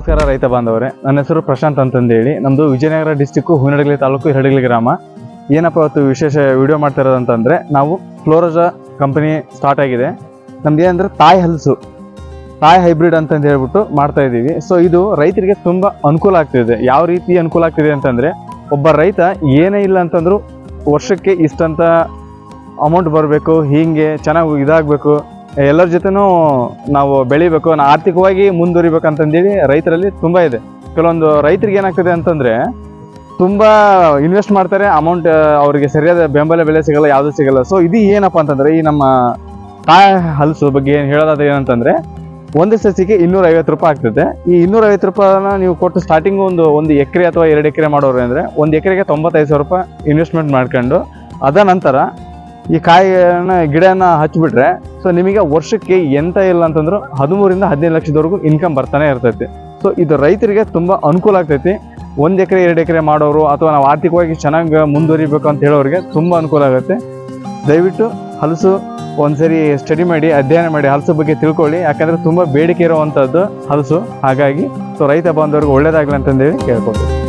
ನಮಸ್ಕಾರ ರೈತ ಬಾಂಧವರೇ. ನನ್ನ ಹೆಸರು ಪ್ರಶಾಂತ್ ಅಂತಂದೇಳಿ. ನಮ್ಮದು ವಿಜಯನಗರ ಡಿಸ್ಟಿಕ್ಕು ಹೂನಡಗಲಿ ತಾಲೂಕು ಹಿರಡಗಲಿ ಗ್ರಾಮ. ಏನಪ್ಪ ಇವತ್ತು ವಿಶೇಷ ವಿಡಿಯೋ ಮಾಡ್ತಾ ಇರೋದಂತಂದರೆ ನಾವು ಫ್ಲೋರೋಜಾ ಕಂಪನಿ ಸ್ಟಾರ್ಟ್ ಆಗಿದೆ. ನಮ್ದು ಏನಂದರೆ ತಾಯಿ ಹಲಸು. ತಾಯಿ ಹೈಬ್ರಿಡ್ ಅಂತಂದು ಹೇಳ್ಬಿಟ್ಟು ಮಾಡ್ತಾ ಇದ್ದೀವಿ. ಸೊ ಇದು ರೈತರಿಗೆ ತುಂಬ ಅನುಕೂಲ ಆಗ್ತಿದೆ. ಯಾವ ರೀತಿ ಅನುಕೂಲ ಆಗ್ತಿದೆ ಅಂತಂದರೆ, ಒಬ್ಬ ರೈತ ಏನೇ ಇಲ್ಲ ಅಂತಂದರೂ ವರ್ಷಕ್ಕೆ ಇಷ್ಟಂತ ಅಮೌಂಟ್ ಬರಬೇಕು, ಹೀಗೆ ಚೆನ್ನಾಗಿ ಇದಾಗಬೇಕು. ಎಲ್ಲರ ಜೊತೆನೂ ನಾವು ಬೆಳಿಬೇಕು ಆರ್ಥಿಕವಾಗಿ ಮುಂದುವರಿಬೇಕಂತಂದೇಳಿ ರೈತರಲ್ಲಿ ತುಂಬ ಇದೆ. ಕೆಲವೊಂದು ರೈತರಿಗೆ ಏನಾಗ್ತದೆ ಅಂತಂದರೆ ತುಂಬ ಇನ್ವೆಸ್ಟ್ ಮಾಡ್ತಾರೆ ಅಮೌಂಟ್ ಅವರಿಗೆ ಸರಿಯಾದ ಬೆಂಬಲ ಬೆಲೆ ಸಿಗಲ್ಲ, ಯಾವುದೂ ಸಿಗಲ್ಲ. ಸೊ ಇದು ಏನಪ್ಪ ಅಂತಂದರೆ, ಈ ನಮ್ಮ ಕಾಯ ಹಲಸು ಬಗ್ಗೆ ಏನು ಹೇಳೋದಾದ್ರೆ ಏನಂತಂದರೆ, ಒಂದು ಸಸಿಗೆ ಇನ್ನೂರ ಐವತ್ತು ರೂಪಾಯಿ ಆಗ್ತದೆ. ಈ ಇನ್ನೂರೈವತ್ತು ರೂಪಾಯಿನ ನೀವು ಕೊಟ್ಟು ಸ್ಟಾರ್ಟಿಂಗ್ ಒಂದು ಒಂದು ಎಕರೆ ಅಥವಾ ಎರಡು ಎಕರೆ ಮಾಡೋರು ಅಂದರೆ, ಒಂದು ಎಕರೆಗೆ ತೊಂಬತ್ತೈದು ಸಾವಿರ ರೂಪಾಯಿ ಇನ್ವೆಸ್ಟ್ಮೆಂಟ್ ಮಾಡ್ಕೊಂಡು ಅದ ನಂತರ ಈ ಕಾಯಿನ ಗಿಡನ ಹಚ್ಚಿಬಿಟ್ರೆ ಸೊ ನಿಮಗೆ ವರ್ಷಕ್ಕೆ ಎಂತ ಇಲ್ಲ ಅಂತಂದ್ರು ಹದಿಮೂರಿಂದ ಹದಿನೈದು ಲಕ್ಷದವರೆಗೂ ಇನ್ಕಮ್ ಬರ್ತಾನೆ ಇರ್ತೈತಿ. ಸೊ ಇದು ರೈತರಿಗೆ ತುಂಬ ಅನುಕೂಲ ಆಗ್ತೈತಿ. ಒಂದು ಎಕರೆ, ಎರಡು ಎಕರೆ ಮಾಡೋರು ಅಥವಾ ನಾವು ಆರ್ಥಿಕವಾಗಿ ಚೆನ್ನಾಗಿ ಮುಂದುವರಿಬೇಕು ಅಂತ ಹೇಳೋರಿಗೆ ತುಂಬ ಅನುಕೂಲ ಆಗುತ್ತೆ. ದಯವಿಟ್ಟು ಹಲಸು ಒಂದ್ಸರಿ ಸ್ಟಡಿ ಮಾಡಿ, ಅಧ್ಯಯನ ಮಾಡಿ ಹಲಸು ಬಗ್ಗೆ ತಿಳ್ಕೊಳ್ಳಿ. ಯಾಕಂದ್ರೆ ತುಂಬ ಬೇಡಿಕೆ ಇರುವಂಥದ್ದು ಹಲಸು. ಹಾಗಾಗಿ ಸೊ ರೈತ ಬಾಂಧವರಿಗೆ ಒಳ್ಳೇದಾಗಲಿ ಅಂತಂದೇಳಿ ಕೇಳ್ಕೊಳ್ತೀವಿ